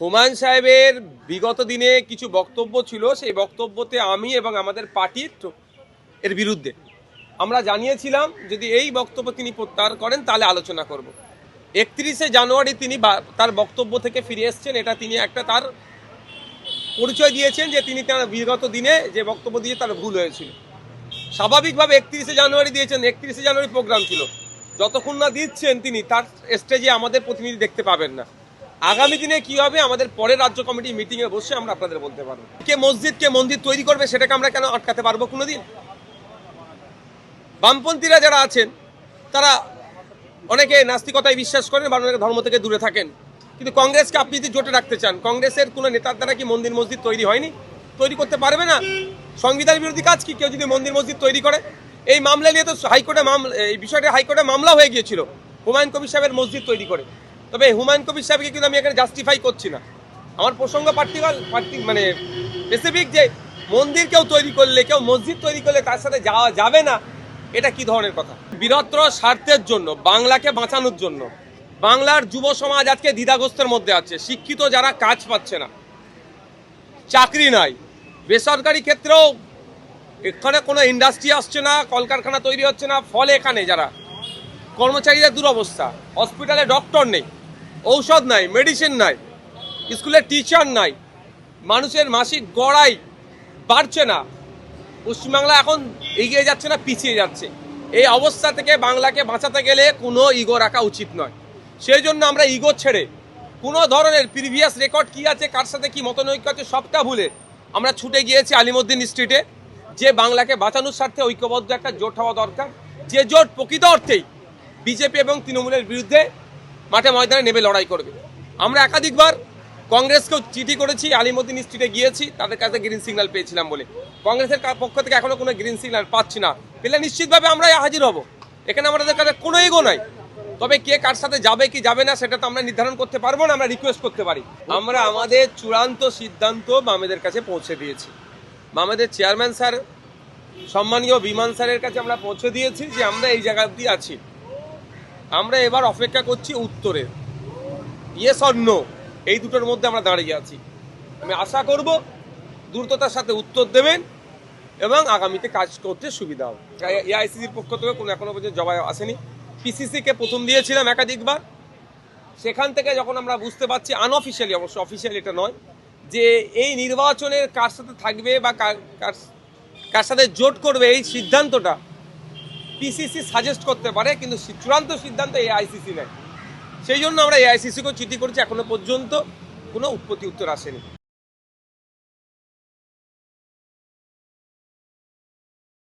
হুমায়ুন সাহেবের বিগত দিনে কিছু বক্তব্য ছিল, সেই বক্তব্যতে আমি এবং আমাদের পার্টির এর বিরুদ্ধে। আমরা জানিয়েছিলাম, যদি এই বক্তব্য তিনি প্রত্যাহার করেন, তাহলে আলোচনা করব। একত্রিশে জানুয়ারি তিনি তার বক্তব্য থেকে ফিরে এসছেন, এটা তিনি একটা তার পরিচয় দিয়েছেন যে তিনি তার বিগত দিনে যে বক্তব্য দিয়ে তার ভুল হয়েছিল। স্বাভাবিকভাবে একত্রিশে জানুয়ারি দিয়েছেন, একত্রিশে জানুয়ারি প্রোগ্রাম ছিল। যতক্ষণ না দিচ্ছেন তিনি, তার স্টেজে আমাদের প্রতিনিধি দেখতে পাবেন না। আগামী দিনে কি হবে? আমাদের পরে রাজ্য কমিটি মিটিং এ বসে আমরা আপনাদের বলতে পারব। কে মসজিদ, কে মন্দির তৈরি করবে সেটাকে আমরা কেন আটকাতে পারব কোনোদিন? বামপন্থীরা যারা আছেন, তারা অনেকে নাস্তিকতায় বিশ্বাস করেন বা অনেকে ধর্ম থেকে দূরে থাকেন। কিন্তু কংগ্রেসকে আপনি যদি জোটে রাখতে চান, কংগ্রেসের কোনো নেতার দ্বারা কি মন্দির, মসজিদ তৈরি হয়নি? তৈরি করতে পারবে না? সংবিধান বিরোধী কাজ কি কেউ যদি মন্দির, মসজিদ তৈরি করে? এই মামলা নিয়ে তো হাইকোর্টে মামলা এই বিষয়টা হাইকোর্টে মামলা হয়ে গিয়েছিল। হুমায়ুন কবির সাহেবের মসজিদ তৈরি করে। তবে হুমায়ুন কবির সাহেবকে কিন্তু আমি এখানে জাস্টিফাই করছি না। আমার প্রসঙ্গ পার্টিকাল পার্টি মানে স্পেসিফিক যে মন্দির কেউ তৈরি করলে, কেউ মসজিদ তৈরি করলে তার সাথে যাওয়া যাবে না, এটা কি ধরনের কথা? বৃহত্তর স্বার্থের জন্য, বাংলাকে বাঁচানোর জন্য, বাংলার যুব সমাজ আজকে দ্বিধাগ্রস্তের মধ্যে আছে, শিক্ষিত যারা কাজ পাচ্ছে না, চাকরি নাই, বেসরকারি ক্ষেত্রেও এখানে কোনো ইন্ডাস্ট্রি আসছে না, কলকারখানা তৈরি হচ্ছে না, ফলে এখানে যারা কর্মচারীদের দুরবস্থা হসপিটালে ডক্টর নেই ঔষধ নাই মেডিসিন নাই স্কুলে টিচার নাই, মানুষের মাসিক গড়াই বাড়ছে না। পশ্চিমবাংলা এখন এগিয়ে যাচ্ছে না, পিছিয়ে যাচ্ছে। এই অবস্থা থেকে বাংলাকে বাঁচাতে গেলে কোনো ইগো রাখা উচিত নয়। সেই জন্য আমরা ইগো ছেড়ে কোনো ধরনের প্রিভিয়াস রেকর্ড কি আছে, কার সাথে কি মতনৈক্য আছে, সবটা ভুলে আমরা ছুটে গিয়েছি আলিমুদ্দিন স্ট্রিটে যে বাংলাকে বাঁচানোর স্বার্থে ঐক্যবদ্ধ একটা জোট হওয়া দরকার। যে জোট প্রকৃত অর্থেই বিজেপি এবং তৃণমূলের বিরুদ্ধে মাঠে ময়দানে নেমে লড়াই করবে। আমরা একাধিকবার কংগ্রেসকেও চিঠি করেছি, আলিমুদ্দিন স্ট্রিটে গিয়েছি, তাদের কাছে গ্রিন সিগন্যাল পেয়েছিলাম বলে। কংগ্রেসের পক্ষ থেকে এখনও কোনো গ্রিন সিগন্যাল পাচ্ছি না। পেলে নিশ্চিতভাবে আমরা হাজির হব। এখানে আমাদের কাছে কোনো এগো নাই। তবে কে কার সাথে যাবে, কি যাবে না, সেটা তো আমরা নির্ধারণ করতে পারব না, আমরা রিকোয়েস্ট করতে পারি। আমরা আমাদের চূড়ান্ত সিদ্ধান্ত বামেদের কাছে পৌঁছে দিয়েছি। বামেদের চেয়ারম্যান স্যার সম্মানীয় বিমান স্যারের কাছে আমরা পৌঁছে দিয়েছি যে আমরা এই জায়গা আছি। আমরা এবার অপেক্ষা করছি উত্তরের ইয়েস অর নো এই দুটোর মধ্যে আমরা দাঁড়িয়ে আছি। আমি আশা করব দ্রুততার সাথে উত্তর দেবেন এবং আগামীতে কাজ করতে সুবিধা হবে। এআইসিসির পক্ষ থেকে কোনো এখনও পর্যন্ত জবাব আসেনি। পিসিসিকে প্রথম দিয়েছিলাম একাধিকবার। সেখান থেকে যখন আমরা বুঝতে পারছি আনঅফিসিয়ালি অবশ্য অফিসিয়ালি এটা নয়, যে এই নির্বাচনের কার সাথে থাকবে বা কার- কার সাথে জোট করবে এই সিদ্ধান্তটা পিসিসি সাজেস্ট করতে পারে, কিন্তু চূড়ান্ত সিদ্ধান্ত এআইসিসি নেয় সেই জন্য আমরা এআইসিসিকেও চিঠি করছি, এখনও পর্যন্ত কোনো উৎপত্তি উত্তর আসেনি।